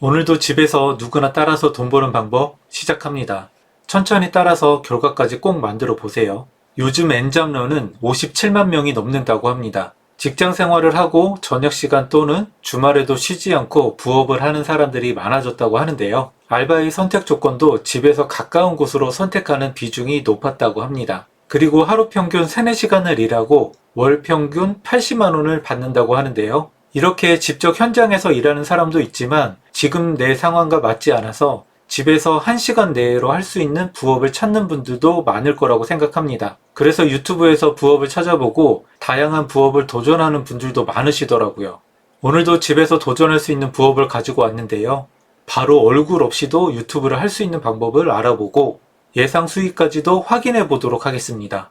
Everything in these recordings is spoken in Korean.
오늘도 집에서 누구나 따라서 돈 버는 방법 시작합니다. 천천히 따라서 결과까지 꼭 만들어 보세요. 요즘 N잡러는 57만 명이 넘는다고 합니다. 직장 생활을 하고 저녁 시간 또는 주말에도 쉬지 않고 부업을 하는 사람들이 많아졌다고 하는데요. 알바의 선택 조건도 집에서 가까운 곳으로 선택하는 비중이 높았다고 합니다. 그리고 하루 평균 3, 4시간을 일하고 월 평균 80만 원을 받는다고 하는데요. 이렇게 직접 현장에서 일하는 사람도 있지만 지금 내 상황과 맞지 않아서 집에서 1시간 내로 할 수 있는 부업을 찾는 분들도 많을 거라고 생각합니다. 그래서 유튜브에서 부업을 찾아보고 다양한 부업을 도전하는 분들도 많으시더라고요. 오늘도 집에서 도전할 수 있는 부업을 가지고 왔는데요. 바로 얼굴 없이도 유튜브를 할 수 있는 방법을 알아보고 예상 수익까지도 확인해 보도록 하겠습니다.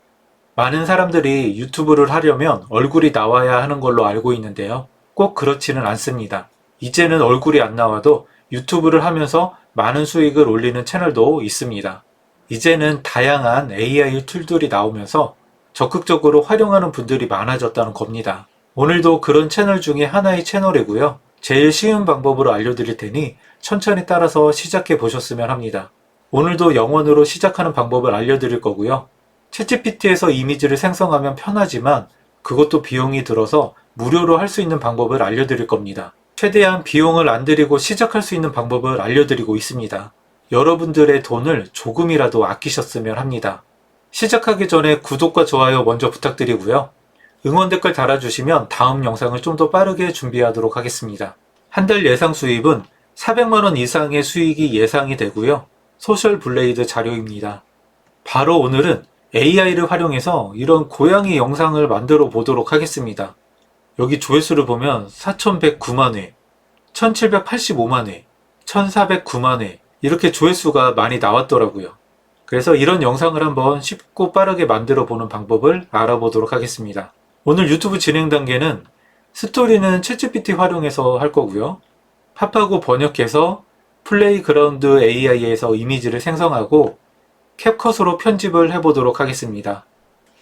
많은 사람들이 유튜브를 하려면 얼굴이 나와야 하는 걸로 알고 있는데요. 꼭 그렇지는 않습니다. 이제는 얼굴이 안 나와도 유튜브를 하면서 많은 수익을 올리는 채널도 있습니다. 이제는 다양한 AI 툴들이 나오면서 적극적으로 활용하는 분들이 많아졌다는 겁니다. 오늘도 그런 채널 중에 하나의 채널이고요. 제일 쉬운 방법으로 알려드릴 테니 천천히 따라서 시작해 보셨으면 합니다. 오늘도 영원으로 시작하는 방법을 알려드릴 거고요. 챗GPT에서 이미지를 생성하면 편하지만 그것도 비용이 들어서 무료로 할 수 있는 방법을 알려드릴 겁니다. 최대한 비용을 안 들이고 시작할 수 있는 방법을 알려드리고 있습니다. 여러분들의 돈을 조금이라도 아끼셨으면 합니다. 시작하기 전에 구독과 좋아요 먼저 부탁드리고요. 응원 댓글 달아주시면 다음 영상을 좀 더 빠르게 준비하도록 하겠습니다. 한 달 예상 수입은 400만원 이상의 수익이 예상이 되고요. 소셜 블레이드 자료입니다. 바로 오늘은 AI를 활용해서 이런 고양이 영상을 만들어 보도록 하겠습니다. 여기 조회수를 보면 4109만회, 1785만회, 1409만회 이렇게 조회수가 많이 나왔더라고요. 그래서 이런 영상을 한번 쉽고 빠르게 만들어 보는 방법을 알아보도록 하겠습니다. 오늘 유튜브 진행 단계는 스토리는 챗GPT 활용해서 할 거고요. 팝하고 번역해서 플레이그라운드 AI에서 이미지를 생성하고 캡컷으로 편집을 해보도록 하겠습니다.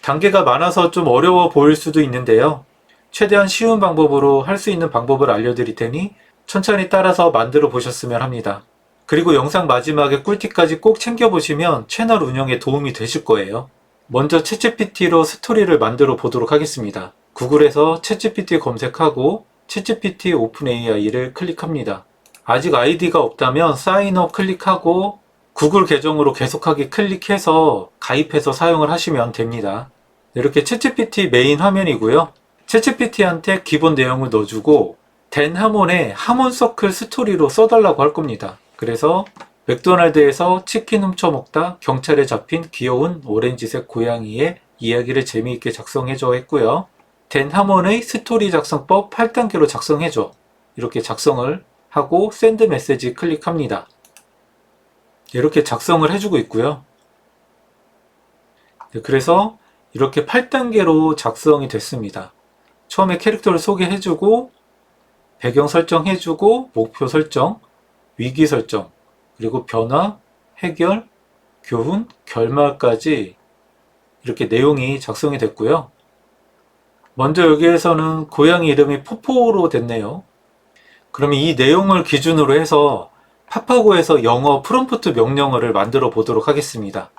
단계가 많아서 좀 어려워 보일 수도 있는데요. 최대한 쉬운 방법으로 할 수 있는 방법을 알려드릴 테니 천천히 따라서 만들어 보셨으면 합니다. 그리고 영상 마지막에 꿀팁까지 꼭 챙겨보시면 채널 운영에 도움이 되실 거예요. 먼저 챗GPT로 스토리를 만들어 보도록 하겠습니다. 구글에서 챗GPT 검색하고 챗GPT 오픈 AI를 클릭합니다. 아직 아이디가 없다면 사인업 클릭하고 구글 계정으로 계속하기 클릭해서 가입해서 사용을 하시면 됩니다. 이렇게 챗GPT 메인 화면이고요. 챗GPT한테 기본 내용을 넣어주고 댄 하몬의 하몬 서클 스토리로 써달라고 할 겁니다. 그래서 맥도날드에서 치킨 훔쳐 먹다 경찰에 잡힌 귀여운 오렌지색 고양이의 이야기를 재미있게 작성해줘 했고요. 댄 하몬의 스토리 작성법 8단계로 작성해줘. 이렇게 작성을 하고 샌드 메시지 클릭합니다. 이렇게 작성을 해주고 있고요. 네, 그래서 이렇게 8단계로 작성이 됐습니다. 처음에 캐릭터를 소개해주고 배경 설정해주고 목표 설정, 위기 설정, 그리고 변화, 해결, 교훈, 결말까지 이렇게 내용이 작성이 됐고요. 먼저 여기에서는 고양이 이름이 포포로 됐네요. 그러면 이 내용을 기준으로 해서 파파고에서 영어 프롬프트 명령어를 만들어 보도록 하겠습니다.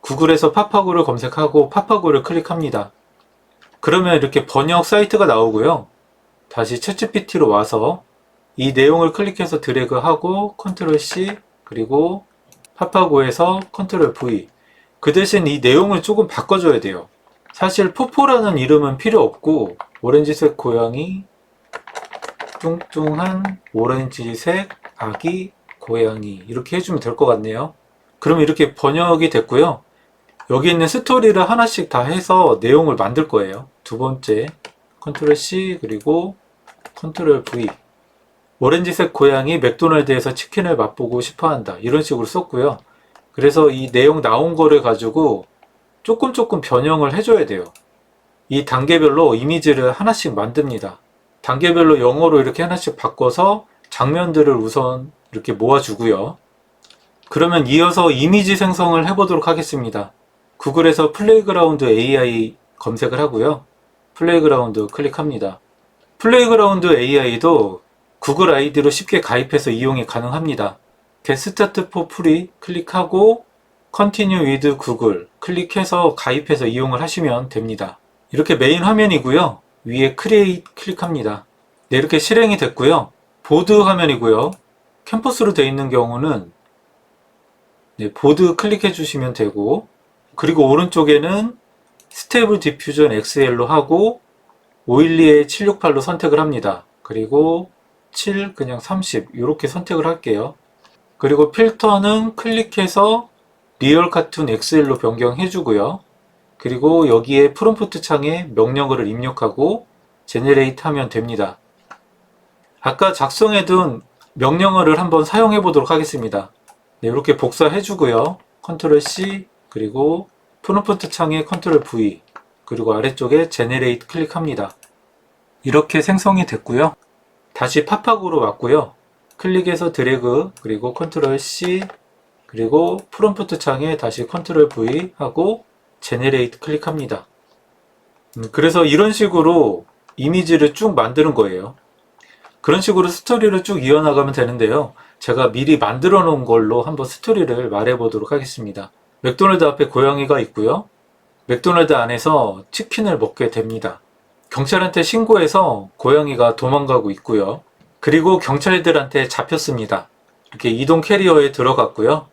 구글에서 파파고를 검색하고 파파고를 클릭합니다. 그러면 이렇게 번역 사이트가 나오고요. 다시 챗GPT로 와서 이 내용을 클릭해서 드래그하고 컨트롤 C 그리고 파파고에서 컨트롤 V 그 대신 이 내용을 조금 바꿔줘야 돼요. 사실 포포라는 이름은 필요 없고 오렌지색 고양이 뚱뚱한 오렌지색 아기 고양이 이렇게 해주면 될 것 같네요. 그럼 이렇게 번역이 됐고요. 여기 있는 스토리를 하나씩 다 해서 내용을 만들 거예요. 두 번째 컨트롤 C 그리고 컨트롤 V 오렌지색 고양이 맥도날드에서 치킨을 맛보고 싶어 한다. 이런 식으로 썼고요. 그래서 이 내용 나온 거를 가지고 조금 조금 변형을 해줘야 돼요. 이 단계별로 이미지를 하나씩 만듭니다. 단계별로 영어로 이렇게 하나씩 바꿔서 장면들을 우선 이렇게 모아주고요. 그러면 이어서 이미지 생성을 해보도록 하겠습니다. 구글에서 플레이그라운드 AI 검색을 하고요. 플레이그라운드 클릭합니다. 플레이그라운드 AI도 구글 아이디로 쉽게 가입해서 이용이 가능합니다. Get Start for Free 클릭하고 Continue with Google 클릭해서 가입해서 이용을 하시면 됩니다. 이렇게 메인 화면이고요. 위에 Create 클릭합니다. 네, 이렇게 실행이 됐고요. 보드 화면이고요. 캠퍼스로 되어 있는 경우는 네, 보드 클릭해 주시면 되고 그리고 오른쪽에는 스테이블 디퓨전 XL로 하고 512에 768로 선택을 합니다. 그리고 7 그냥 30 이렇게 선택을 할게요. 그리고 필터는 클릭해서 리얼 카툰 XL로 변경해 주고요. 그리고 여기에 프롬프트 창에 명령어를 입력하고 제네레이트 하면 됩니다. 아까 작성해둔 명령어를 한번 사용해 보도록 하겠습니다. 네, 이렇게 복사해 주고요. 컨트롤 C 그리고 프롬프트 창에 컨트롤 V 그리고 아래쪽에 제네레이트 클릭합니다. 이렇게 생성이 됐고요. 다시 팝업으로 왔고요. 클릭해서 드래그 그리고 컨트롤 C 그리고 프롬프트 창에 다시 컨트롤 V 하고 제네레이트 클릭합니다. 음, 그래서 이런 식으로 이미지를 쭉 만드는 거예요. 그런 식으로 스토리를 쭉 이어나가면 되는데요. 제가 미리 만들어 놓은 걸로 한번 스토리를 말해 보도록 하겠습니다. 맥도날드 앞에 고양이가 있고요. 맥도날드 안에서 치킨을 먹게 됩니다. 경찰한테 신고해서 고양이가 도망가고 있고요. 그리고 경찰들한테 잡혔습니다. 이렇게 이동 캐리어에 들어갔고요.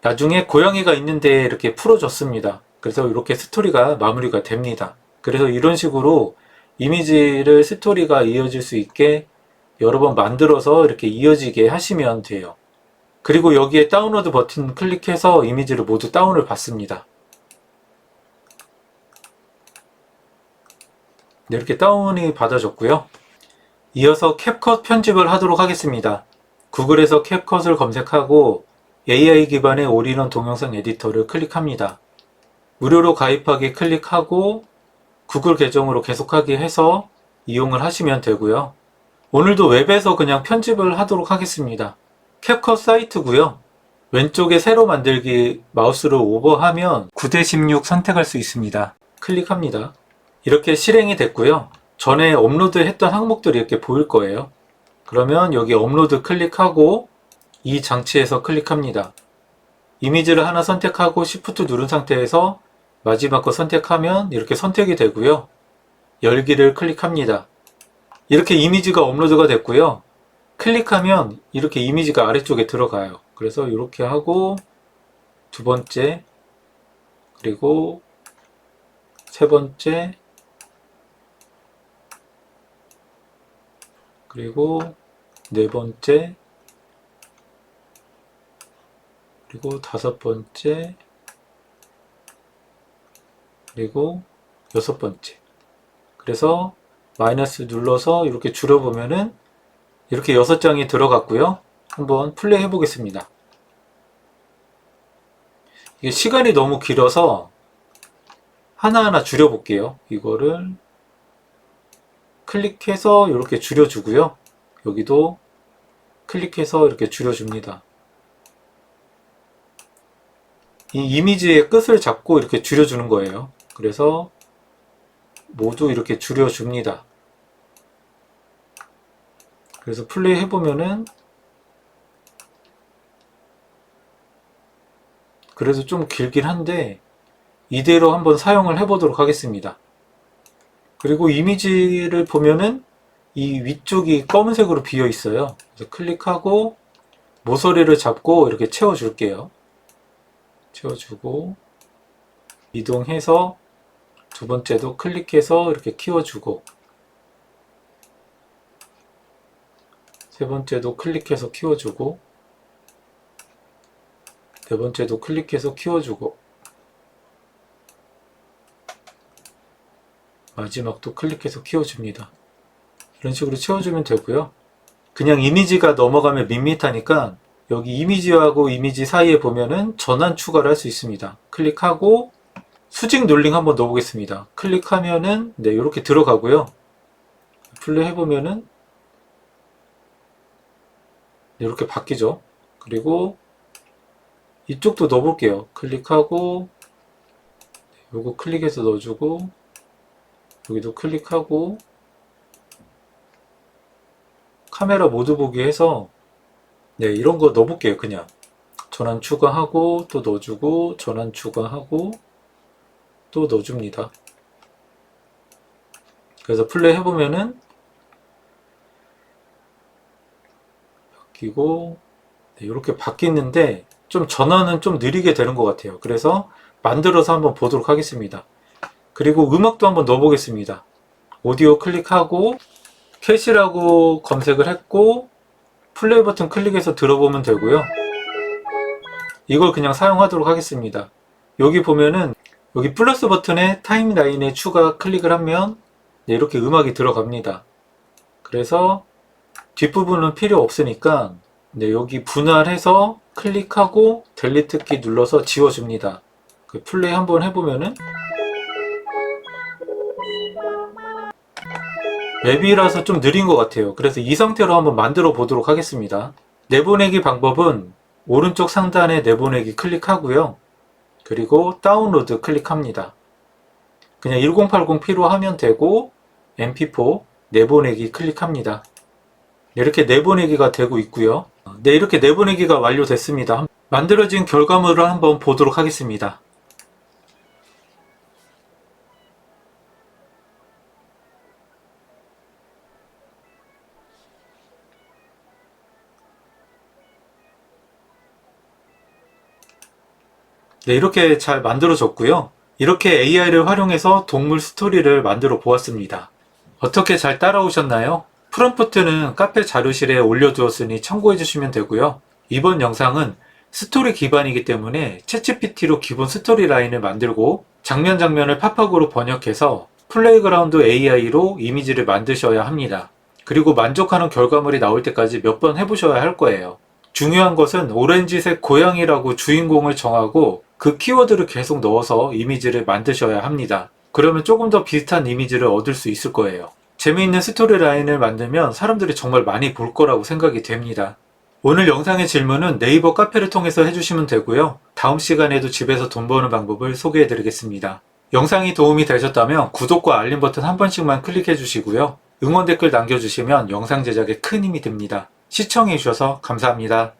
나중에 고양이가 있는데 이렇게 풀어줬습니다. 그래서 이렇게 스토리가 마무리가 됩니다. 그래서 이런 식으로 이미지를 스토리가 이어질 수 있게 여러 번 만들어서 이렇게 이어지게 하시면 돼요. 그리고 여기에 다운로드 버튼 클릭해서 이미지를 모두 다운을 받습니다. 네, 이렇게 다운이 받아졌고요. 이어서 캡컷 편집을 하도록 하겠습니다. 구글에서 캡컷을 검색하고 AI 기반의 올인원 동영상 에디터를 클릭합니다. 무료로 가입하기 클릭하고 구글 계정으로 계속하기 해서 이용을 하시면 되고요. 오늘도 웹에서 그냥 편집을 하도록 하겠습니다. 캡컷 사이트고요. 왼쪽에 새로 만들기 마우스를 오버하면 9대16 선택할 수 있습니다. 클릭합니다. 이렇게 실행이 됐고요. 전에 업로드 했던 항목들이 이렇게 보일 거예요. 그러면 여기 업로드 클릭하고 이 장치에서 클릭합니다. 이미지를 하나 선택하고 Shift 누른 상태에서 마지막 거 선택하면 이렇게 선택이 되고요. 열기를 클릭합니다. 이렇게 이미지가 업로드가 됐고요. 클릭하면 이렇게 이미지가 아래쪽에 들어가요. 그래서 이렇게 하고 두 번째 그리고 세 번째 그리고 네 번째 그리고 다섯 번째 그리고 여섯 번째 그래서 마이너스 눌러서 이렇게 줄여보면은 이렇게 여섯 장이 들어갔고요. 한번 플레이 해보겠습니다. 이게 시간이 너무 길어서 하나하나 줄여볼게요. 이거를 클릭해서 이렇게 줄여주고요. 여기도 클릭해서 이렇게 줄여줍니다. 이 이미지의 끝을 잡고 이렇게 줄여주는 거예요. 그래서 모두 이렇게 줄여줍니다. 그래서 플레이 해보면은 그래도 좀 길긴 한데 이대로 한번 사용을 해보도록 하겠습니다. 그리고 이미지를 보면은 이 위쪽이 검은색으로 비어 있어요. 그래서 클릭하고 모서리를 잡고 이렇게 채워줄게요. 채워주고 이동해서 두 번째도 클릭해서 이렇게 키워주고 세 번째도 클릭해서 키워주고 네 번째도 클릭해서 키워주고 마지막도 클릭해서 키워줍니다. 이런 식으로 채워주면 되고요. 그냥 이미지가 넘어가면 밋밋하니까 여기 이미지하고 이미지 사이에 보면은 전환 추가를 할 수 있습니다. 클릭하고 수직 롤링 한번 넣어보겠습니다. 클릭하면은 네 이렇게 들어가고요. 플레이 해보면은 네, 이렇게 바뀌죠. 그리고 이쪽도 넣어볼게요. 클릭하고 요거 클릭해서 넣어주고 여기도 클릭하고 카메라 모드 보기 해서 네 이런 거 넣어볼게요 그냥 전환 추가하고 또 넣어주고 전환 추가하고 또 넣어줍니다 그래서 플레이 해보면은 바뀌고 네, 이렇게 바뀌는데 좀 전환은 좀 느리게 되는 것 같아요 그래서 만들어서 한번 보도록 하겠습니다 그리고 음악도 한번 넣어보겠습니다 오디오 클릭하고 캐시라고 검색을 했고 플레이 버튼 클릭해서 들어보면 되고요. 이걸 그냥 사용하도록 하겠습니다. 여기 보면은 여기 플러스 버튼에 타임라인에 추가 클릭을 하면 네, 이렇게 음악이 들어갑니다. 그래서 뒷부분은 필요 없으니까 네, 여기 분할해서 클릭하고 델리트 키 눌러서 지워줍니다. 그 플레이 한번 해보면은 앱이라서 좀 느린 것 같아요. 그래서 이 상태로 한번 만들어 보도록 하겠습니다. 내보내기 방법은 오른쪽 상단에 내보내기 클릭하고요. 그리고 다운로드 클릭합니다. 그냥 1080 필요하면 되고 mp4 내보내기 클릭합니다. 이렇게 내보내기가 되고 있고요. 네, 이렇게 내보내기가 완료됐습니다. 만들어진 결과물을 한번 보도록 하겠습니다. 네, 이렇게 잘 만들어졌고요. 이렇게 AI를 활용해서 동물 스토리를 만들어 보았습니다. 어떻게 잘 따라오셨나요? 프롬프트는 카페 자료실에 올려두었으니 참고해 주시면 되고요. 이번 영상은 스토리 기반이기 때문에 챗GPT로 기본 스토리 라인을 만들고 장면 장면을 팝업으로 번역해서 플레이그라운드 AI로 이미지를 만드셔야 합니다. 그리고 만족하는 결과물이 나올 때까지 몇 번 해보셔야 할 거예요. 중요한 것은 오렌지색 고양이라고 주인공을 정하고 그 키워드를 계속 넣어서 이미지를 만드셔야 합니다. 그러면 조금 더 비슷한 이미지를 얻을 수 있을 거예요. 재미있는 스토리 라인을 만들면 사람들이 정말 많이 볼 거라고 생각이 됩니다. 오늘 영상의 질문은 네이버 카페를 통해서 해주시면 되고요. 다음 시간에도 집에서 돈 버는 방법을 소개해 드리겠습니다. 영상이 도움이 되셨다면 구독과 알림 버튼 한 번씩만 클릭해 주시고요. 응원 댓글 남겨주시면 영상 제작에 큰 힘이 됩니다. 시청해 주셔서 감사합니다.